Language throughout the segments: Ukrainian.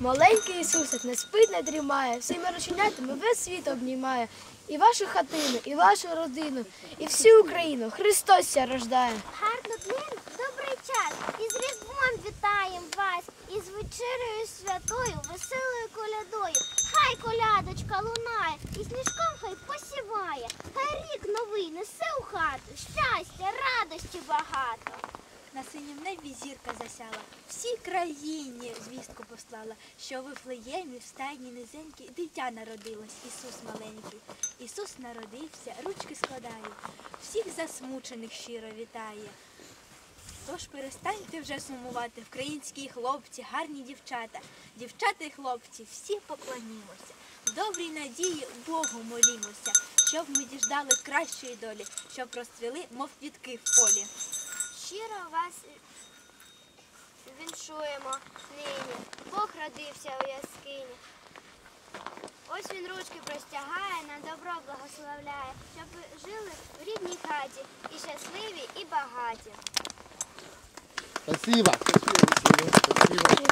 Маленький Ісусик не спить, не дрімає, всіми рученятами весь світ обнімає. І вашу хатину, і вашу родину, і всю Україну Христос ся рождає. Гарну днину, добрий час. І з Різдвом вітаєм вас. І з вечерею святою, веселою колядою. Хай колядочка лунає, і сніжком хай посіває. Хай рік новий несе у хату. Щастя, багато. На синім небі зірка засяла, всій країні звістку послала, що в Вифлеємі в стайні низенькій дитя народилось, Ісус маленький. Ісус народився, ручки складає, всіх засмучених щиро вітає. Тож перестаньте вже сумувати, українські хлопці, гарні дівчата, дівчата і хлопці, всі поклонімося. В добрій надії Богу молімося, щоб ми діждали кращої долі, щоб розцвіли, мов квітки в полі. Щиро вас віншуємо нині. Бог родився у яскині. Ось він ручки простягає, на добро благословляє, щоб ви жили в рідній хаті і щасливі, і багаті. Спасибо. Спасибо.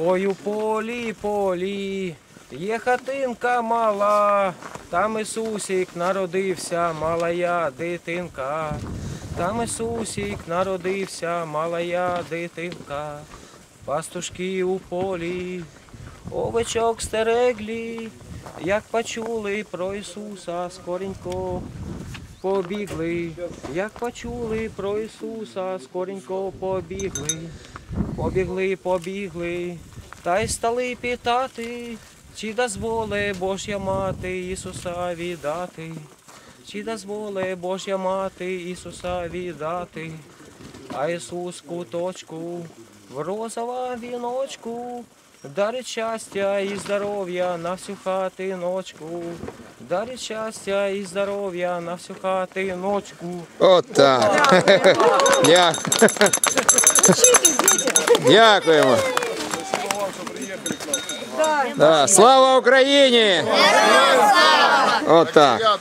Ой, у полі, полі, є хатинка мала, там Ісусик народився, малая дитинка. Там Ісусик народився, малая дитинка. Пастушки у полі, овечок стереглі, як почули про Ісуса, скоренько побігли, як почули про Ісуса, скоренько побігли. Побігли, побігли, та й стали питати, чи дозволе Божя мати Ісуса віддати, чи дозволе Божя мати Ісуса віддати, а Ісус куточку в розова віночку, дарить щастя і здоров'я на всю хатиночку, дарить щастя і здоров'я на всю хатиночку. Отак. Дя- Дякуємо. Да. Слава Україні! Отак.